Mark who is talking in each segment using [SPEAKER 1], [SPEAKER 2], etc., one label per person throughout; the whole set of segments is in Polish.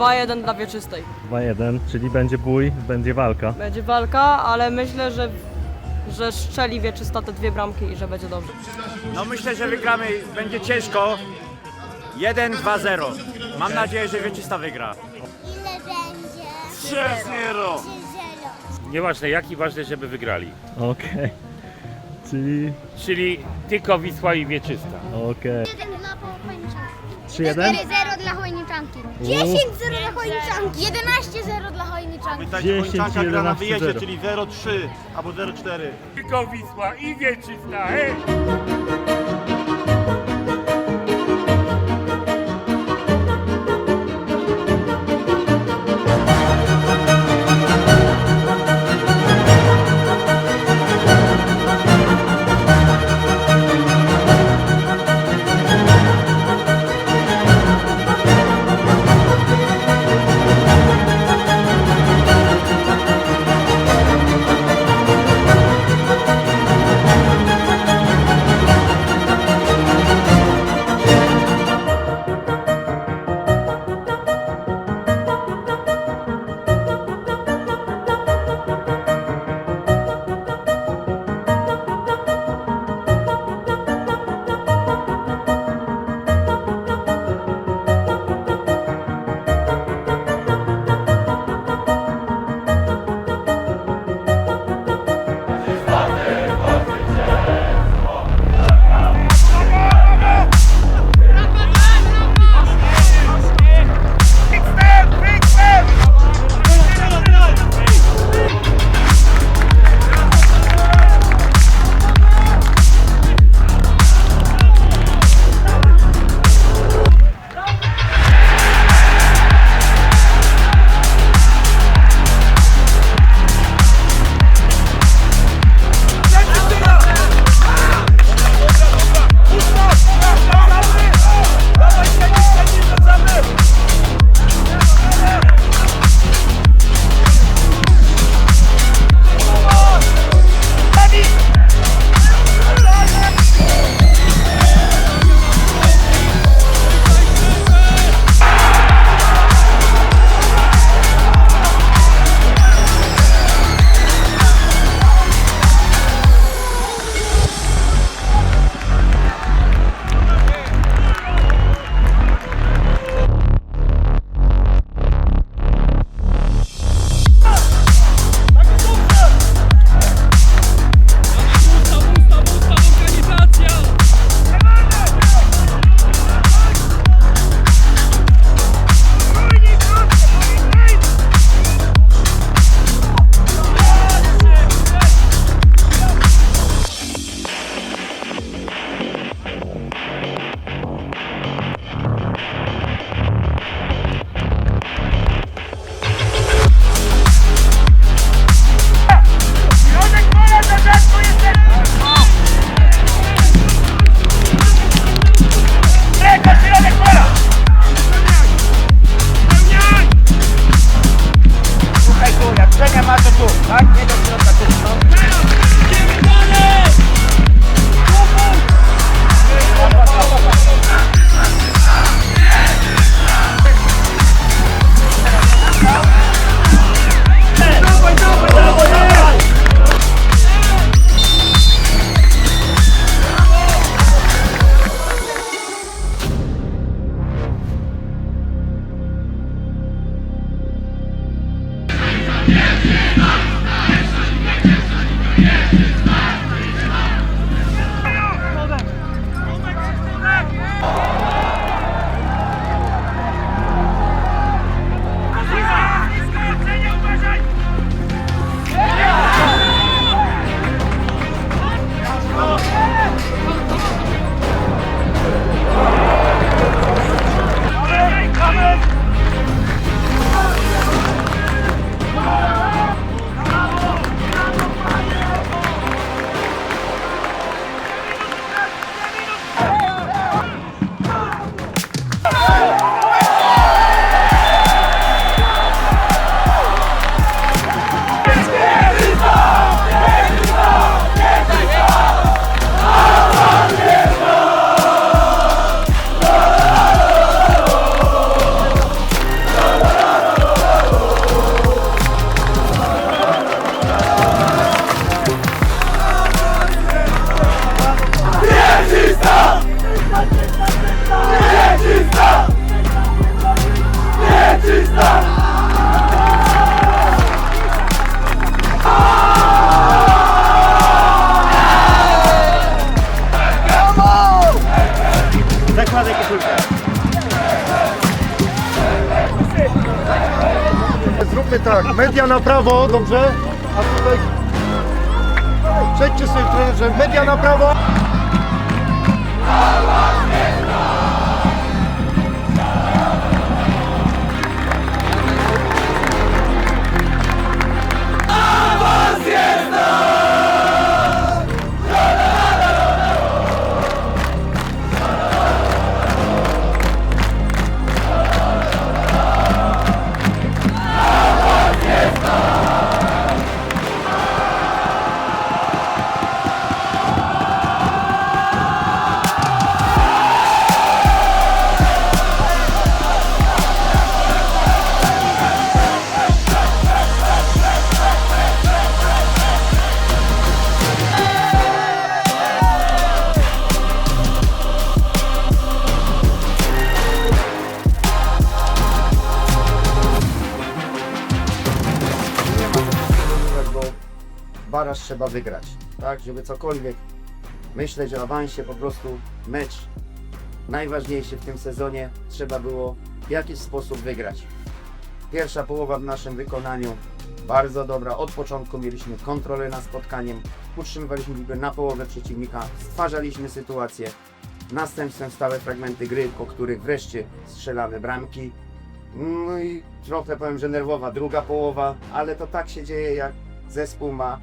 [SPEAKER 1] 2-1 dla wieczystej.
[SPEAKER 2] 2-1, czyli będzie bój, będzie walka.
[SPEAKER 1] Będzie walka, ale myślę, że, że strzeli wieczysta te dwie bramki i że będzie dobrze.
[SPEAKER 3] No myślę, że wygramy, będzie ciężko. 1-2-0. Mam nadzieję, że Wieczysta wygra.
[SPEAKER 4] Ile będzie?
[SPEAKER 3] 3-0.
[SPEAKER 4] 3-0.
[SPEAKER 5] Nieważne jaki, ważne, żeby wygrali.
[SPEAKER 2] Okej. Czyli,
[SPEAKER 5] Czyli tylko Wisła i Wieczysta.
[SPEAKER 2] okej.
[SPEAKER 4] 1 dla Połpańczanki.
[SPEAKER 2] 3-1?
[SPEAKER 4] 4-0 dla Chojniczanki.
[SPEAKER 2] U.
[SPEAKER 4] 10-0 dla Chojniczanki. 11-0 dla Chojniczanki.
[SPEAKER 6] Tak,
[SPEAKER 2] 10,
[SPEAKER 6] Kończanka gra na
[SPEAKER 2] 11,
[SPEAKER 6] wyjeździe,
[SPEAKER 2] 0.
[SPEAKER 6] czyli 0-3 albo 0-4.
[SPEAKER 5] Tylko Wisła i Wieczysta, hej!
[SPEAKER 6] Tak, media na prawo, dobrze? A tutaj... Przejdźcie sobie trenerze, media na prawo.
[SPEAKER 7] bo baraż trzeba wygrać, tak, żeby cokolwiek myśleć o awansie, po prostu mecz najważniejszy w tym sezonie trzeba było w jakiś sposób wygrać. Pierwsza połowa w naszym wykonaniu bardzo dobra, od początku mieliśmy kontrolę nad spotkaniem, utrzymywaliśmy piłkę na połowę przeciwnika, stwarzaliśmy sytuację, następstwem stałe fragmenty gry, po których wreszcie strzelamy bramki, no i trochę powiem, że nerwowa druga połowa, ale to tak się dzieje, jak zespół ma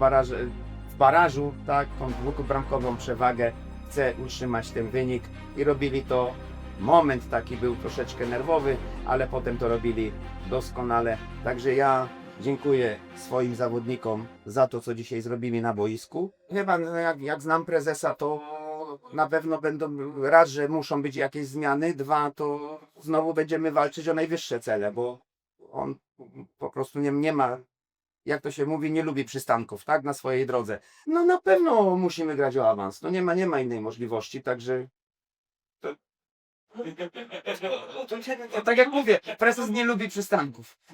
[SPEAKER 7] w, baraże, w barażu tak, tą dwubramkową przewagę, chce utrzymać ten wynik i robili to. Moment taki był troszeczkę nerwowy, ale potem to robili doskonale. Także ja dziękuję swoim zawodnikom za to, co dzisiaj zrobili na boisku. Chyba no, jak, jak znam prezesa, to na pewno będą raz, że muszą być jakieś zmiany, dwa, to znowu będziemy walczyć o najwyższe cele, bo on po prostu nie, nie ma, jak to się mówi, nie lubi przystanków, tak, na swojej drodze. No na pewno musimy grać o awans, no nie ma, nie ma innej możliwości, także to, tak jak mówię, prezes nie lubi przystanków.